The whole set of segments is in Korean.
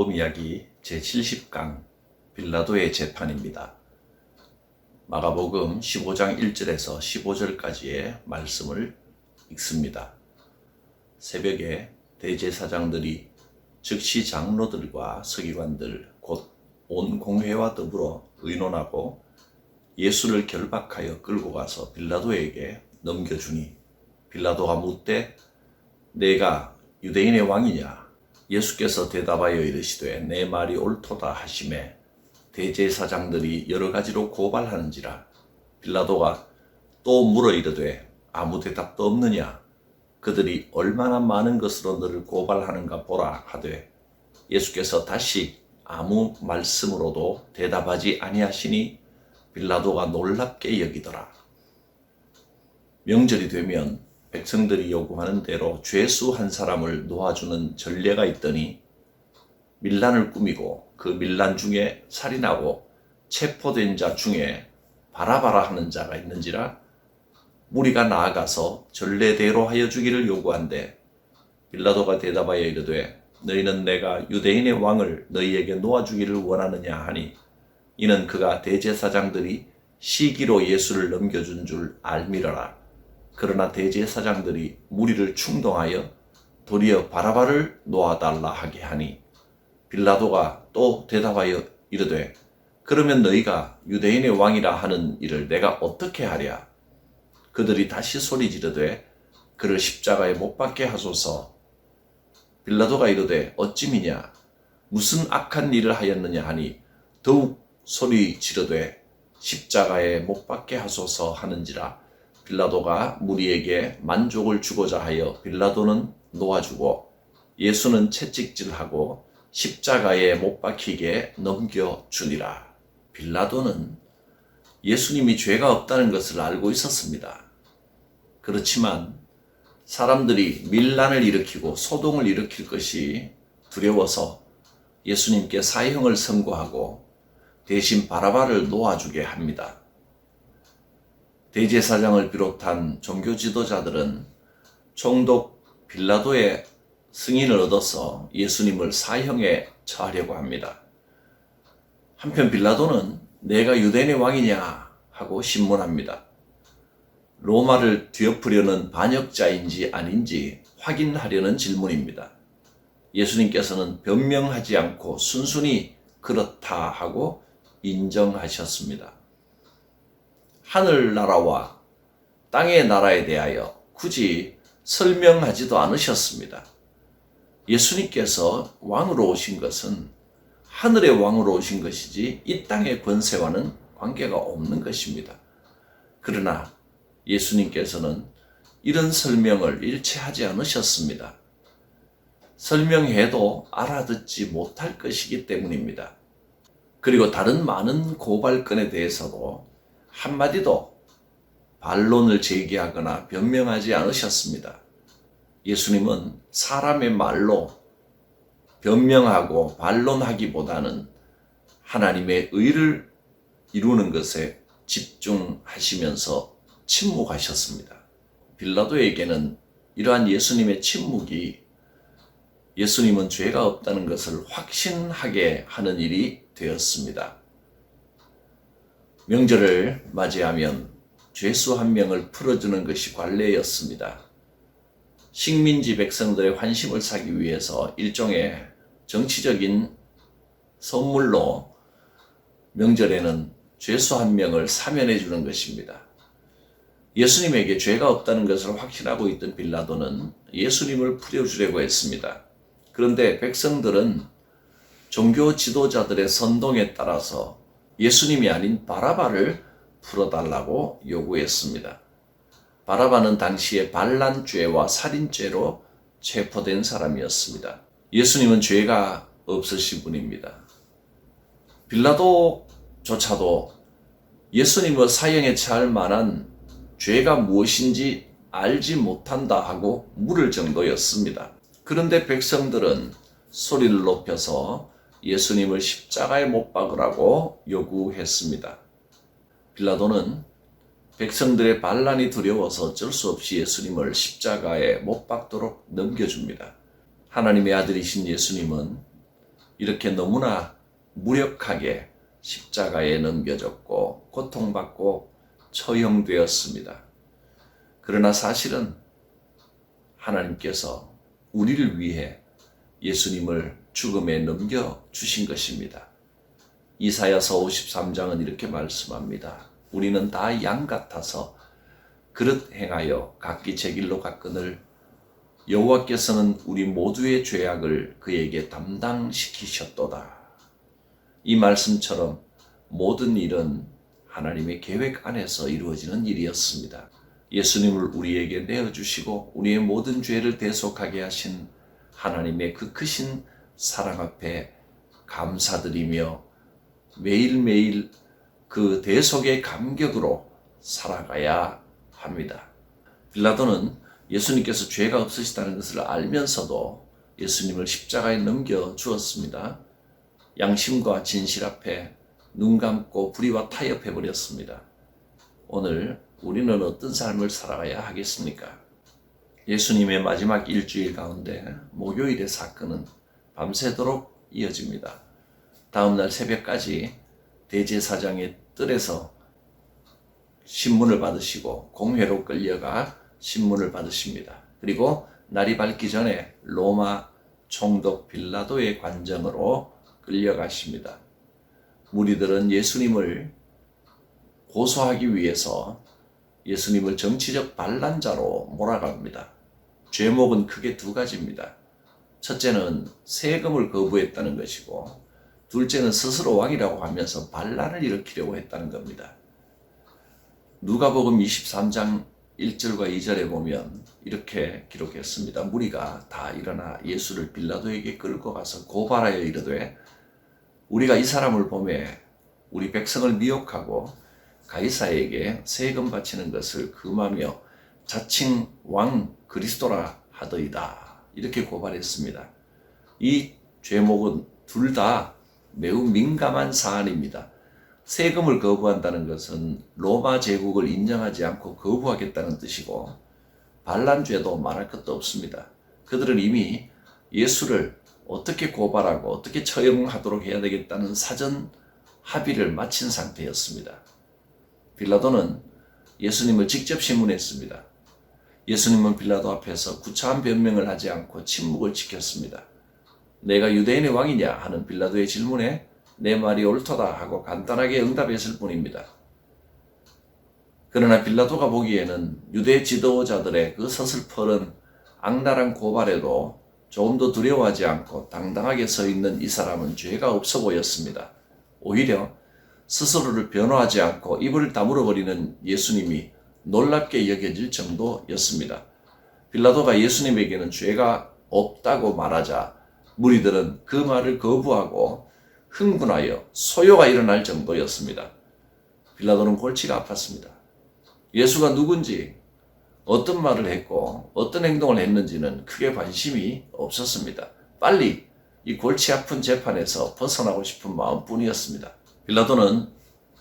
마가복음 이야기 제70강 빌라도의 재판입니다. 마가복음 15장 1절에서 15절까지의 말씀을 읽습니다. 새벽에 대제사장들이 즉시 장로들과 서기관들 곧 온 공회와 더불어 의논하고 예수를 결박하여 끌고 가서 빌라도에게 넘겨주니 빌라도가 묻되 내가 유대인의 왕이냐 예수께서 대답하여 이르시되 내 말이 옳도다 하심에 대제사장들이 여러 가지로 고발하는지라. 빌라도가 또 물어 이르되 아무 대답도 없느냐? 그들이 얼마나 많은 것으로 너를 고발하는가 보라 하되 예수께서 다시 아무 말씀으로도 대답하지 아니하시니 빌라도가 놀랍게 여기더라. 명절이 되면 백성들이 요구하는 대로 죄수 한 사람을 놓아주는 전례가 있더니 밀란을 꾸미고 그 밀란 중에 살인하고 체포된 자 중에 바라바라 하는 자가 있는지라 무리가 나아가서 전례대로 하여 주기를 요구한대. 빌라도가 대답하여 이르되 너희는 내가 유대인의 왕을 너희에게 놓아주기를 원하느냐 하니 이는 그가 대제사장들이 시기로 예수를 넘겨준 줄 알미러라 그러나 대제사장들이 무리를 충동하여 도리어 바라바를 놓아달라 하게 하니 빌라도가 또 대답하여 이르되 그러면 너희가 유대인의 왕이라 하는 일을 내가 어떻게 하랴? 그들이 다시 소리 지르되 그를 십자가에 못 박게 하소서. 빌라도가 이르되 어찌미냐? 무슨 악한 일을 하였느냐 하니 더욱 소리 지르되 십자가에 못 박게 하소서 하는지라 빌라도가 무리에게 만족을 주고자 하여 빌라도는 놓아주고 예수는 채찍질하고 십자가에 못 박히게 넘겨주니라. 빌라도는 예수님이 죄가 없다는 것을 알고 있었습니다. 그렇지만 사람들이 밀란을 일으키고 소동을 일으킬 것이 두려워서 예수님께 사형을 선고하고 대신 바라바를 놓아주게 합니다. 대제사장을 비롯한 종교 지도자들은 총독 빌라도의 승인을 얻어서 예수님을 사형에 처하려고 합니다. 한편 빌라도는 내가 유대인의 왕이냐 하고 신문합니다. 로마를 뒤엎으려는 반역자인지 아닌지 확인하려는 질문입니다. 예수님께서는 변명하지 않고 순순히 그렇다 하고 인정하셨습니다. 하늘나라와 땅의 나라에 대하여 굳이 설명하지도 않으셨습니다. 예수님께서 왕으로 오신 것은 하늘의 왕으로 오신 것이지 이 땅의 권세와는 관계가 없는 것입니다. 그러나 예수님께서는 이런 설명을 일체하지 않으셨습니다. 설명해도 알아듣지 못할 것이기 때문입니다. 그리고 다른 많은 고발건에 대해서도 한마디도 반론을 제기하거나 변명하지 않으셨습니다. 예수님은 사람의 말로 변명하고 반론하기보다는 하나님의 의를 이루는 것에 집중하시면서 침묵하셨습니다. 빌라도에게는 이러한 예수님의 침묵이 예수님은 죄가 없다는 것을 확신하게 하는 일이 되었습니다. 명절을 맞이하면 죄수 한 명을 풀어주는 것이 관례였습니다. 식민지 백성들의 환심을 사기 위해서 일종의 정치적인 선물로 명절에는 죄수 한 명을 사면해 주는 것입니다. 예수님에게 죄가 없다는 것을 확신하고 있던 빌라도는 예수님을 풀어주려고 했습니다. 그런데 백성들은 종교 지도자들의 선동에 따라서 예수님이 아닌 바라바를 풀어달라고 요구했습니다. 바라바는 당시에 반란죄와 살인죄로 체포된 사람이었습니다. 예수님은 죄가 없으신 분입니다. 빌라도조차도 예수님을 사형에 처할 만한 죄가 무엇인지 알지 못한다 하고 물을 정도였습니다. 그런데 백성들은 소리를 높여서 예수님을 십자가에 못 박으라고 요구했습니다. 빌라도는 백성들의 반란이 두려워서 어쩔 수 없이 예수님을 십자가에 못 박도록 넘겨줍니다. 하나님의 아들이신 예수님은 이렇게 너무나 무력하게 십자가에 넘겨졌고 고통받고 처형되었습니다. 그러나 사실은 하나님께서 우리를 위해 예수님을 죽음에 넘겨 주신 것입니다. 이사야서 53장은 이렇게 말씀합니다. 우리는 다 양 같아서 그릇 행하여 각기 제 길로 갔거늘 여호와께서는 우리 모두의 죄악을 그에게 담당시키셨도다. 이 말씀처럼 모든 일은 하나님의 계획 안에서 이루어지는 일이었습니다. 예수님을 우리에게 내어주시고 우리의 모든 죄를 대속하게 하신 하나님의 그 크신 사랑 앞에 감사드리며 매일매일 그 대속의 감격으로 살아가야 합니다. 빌라도는 예수님께서 죄가 없으시다는 것을 알면서도 예수님을 십자가에 넘겨 주었습니다. 양심과 진실 앞에 눈 감고 불의와 타협해 버렸습니다. 오늘 우리는 어떤 삶을 살아가야 하겠습니까? 예수님의 마지막 일주일 가운데 목요일의 사건은 밤새도록 이어집니다. 다음날 새벽까지 대제사장의 뜰에서 신문을 받으시고 공회로 끌려가 신문을 받으십니다. 그리고 날이 밝기 전에 로마 총독 빌라도의 관정으로 끌려가십니다. 무리들은 예수님을 고소하기 위해서 예수님을 정치적 반란자로 몰아갑니다. 죄목은 크게 두 가지입니다. 첫째는 세금을 거부했다는 것이고, 둘째는 스스로 왕이라고 하면서 반란을 일으키려고 했다는 겁니다. 누가복음 23장 1절과 2절에 보면 이렇게 기록했습니다. 무리가 다 일어나 예수를 빌라도에게 끌고 가서 고발하여 이르되 우리가 이 사람을 보매 우리 백성을 미혹하고 가이사에게 세금 바치는 것을 금하며 자칭 왕 그리스도라 하더이다. 이렇게 고발했습니다. 이 죄목은 둘 다 매우 민감한 사안입니다. 세금을 거부한다는 것은 로마 제국을 인정하지 않고 거부하겠다는 뜻이고 반란죄도 말할 것도 없습니다. 그들은 이미 예수를 어떻게 고발하고 어떻게 처형하도록 해야 되겠다는 사전 합의를 마친 상태였습니다. 빌라도는 예수님을 직접 신문했습니다. 예수님은 빌라도 앞에서 구차한 변명을 하지 않고 침묵을 지켰습니다. 내가 유대인의 왕이냐 하는 빌라도의 질문에 내 말이 옳도다 하고 간단하게 응답했을 뿐입니다. 그러나 빌라도가 보기에는 유대 지도자들의 그 서슬퍼른 악랄한 고발에도 조금도 두려워하지 않고 당당하게 서 있는 이 사람은 죄가 없어 보였습니다. 오히려 스스로를 변호하지 않고 입을 다물어 버리는 예수님이 놀랍게 여겨질 정도였습니다. 빌라도가 예수님에게는 죄가 없다고 말하자 무리들은 그 말을 거부하고 흥분하여 소요가 일어날 정도였습니다. 빌라도는 골치가 아팠습니다. 예수가 누군지 어떤 말을 했고 어떤 행동을 했는지는 크게 관심이 없었습니다. 빨리 이 골치 아픈 재판에서 벗어나고 싶은 마음뿐이었습니다. 빌라도는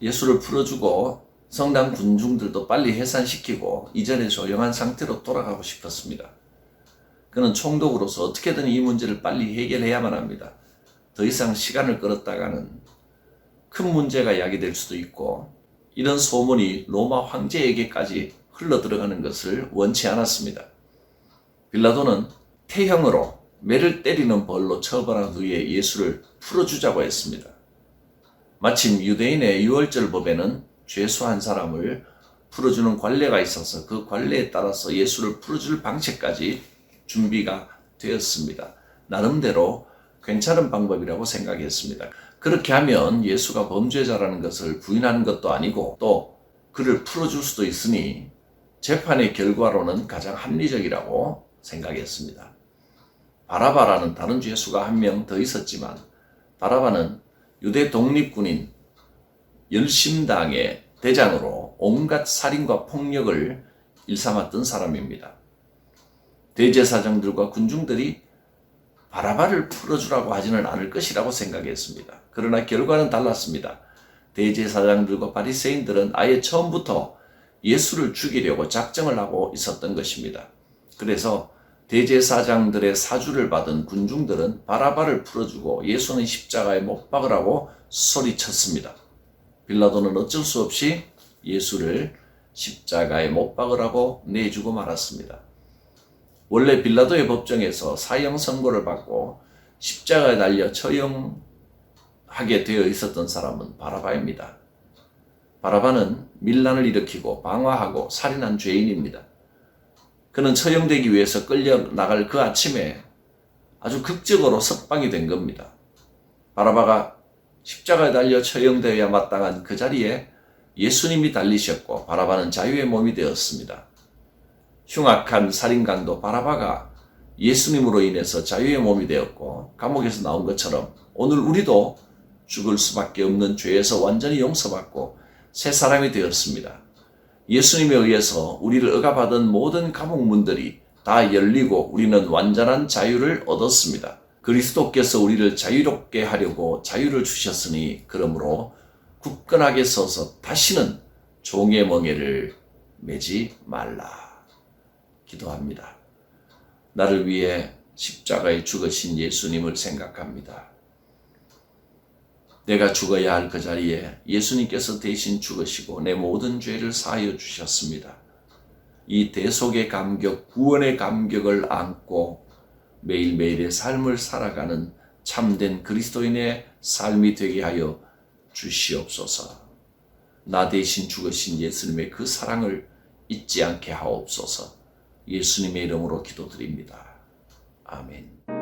예수를 풀어주고 성당 군중들도 빨리 해산시키고 이전에 조용한 상태로 돌아가고 싶었습니다. 그는 총독으로서 어떻게든 이 문제를 빨리 해결해야만 합니다. 더 이상 시간을 끌었다가는 큰 문제가 야기될 수도 있고 이런 소문이 로마 황제에게까지 흘러 들어가는 것을 원치 않았습니다. 빌라도는 태형으로 매를 때리는 벌로 처벌한 후에 예수를 풀어주자고 했습니다. 마침 유대인의 유월절 법에는 죄수 한 사람을 풀어주는 관례가 있어서 그 관례에 따라서 예수를 풀어줄 방책까지 준비가 되었습니다. 나름대로 괜찮은 방법이라고 생각했습니다. 그렇게 하면 예수가 범죄자라는 것을 부인하는 것도 아니고 또 그를 풀어줄 수도 있으니 재판의 결과로는 가장 합리적이라고 생각했습니다. 바라바라는 다른 죄수가 한 명 더 있었지만 바라바는 유대 독립군인 열심당의 대장으로 온갖 살인과 폭력을 일삼았던 사람입니다. 대제사장들과 군중들이 바라바를 풀어주라고 하지는 않을 것이라고 생각했습니다. 그러나 결과는 달랐습니다. 대제사장들과 바리새인들은 아예 처음부터 예수를 죽이려고 작정을 하고 있었던 것입니다. 그래서 대제사장들의 사주를 받은 군중들은 바라바를 풀어주고 예수는 십자가에 못 박으라고 소리쳤습니다. 빌라도는 어쩔 수 없이 예수를 십자가에 못 박으라고 내주고 말았습니다. 원래 빌라도의 법정에서 사형 선고를 받고 십자가에 달려 처형하게 되어 있었던 사람은 바라바입니다. 바라바는 밀란을 일으키고 방화하고 살인한 죄인입니다. 그는 처형되기 위해서 끌려 나갈 그 아침에 아주 극적으로 석방이 된 겁니다. 바라바가 십자가에 달려 처형되어야 마땅한 그 자리에 예수님이 달리셨고 바라바는 자유의 몸이 되었습니다. 흉악한 살인강도 바라바가 예수님으로 인해서 자유의 몸이 되었고 감옥에서 나온 것처럼 오늘 우리도 죽을 수밖에 없는 죄에서 완전히 용서받고 새 사람이 되었습니다. 예수님에 의해서 우리를 억압하던 모든 감옥문들이 다 열리고 우리는 완전한 자유를 얻었습니다. 그리스도께서 우리를 자유롭게 하려고 자유를 주셨으니 그러므로 굳건하게 서서 다시는 종의 멍에를 매지 말라. 기도합니다. 나를 위해 십자가에 죽으신 예수님을 생각합니다. 내가 죽어야 할 그 자리에 예수님께서 대신 죽으시고 내 모든 죄를 사하여 주셨습니다. 이 대속의 감격, 구원의 감격을 안고 매일매일의 삶을 살아가는 참된 그리스도인의 삶이 되게 하여 주시옵소서. 나 대신 죽으신 예수님의 그 사랑을 잊지 않게 하옵소서. 예수님의 이름으로 기도드립니다. 아멘.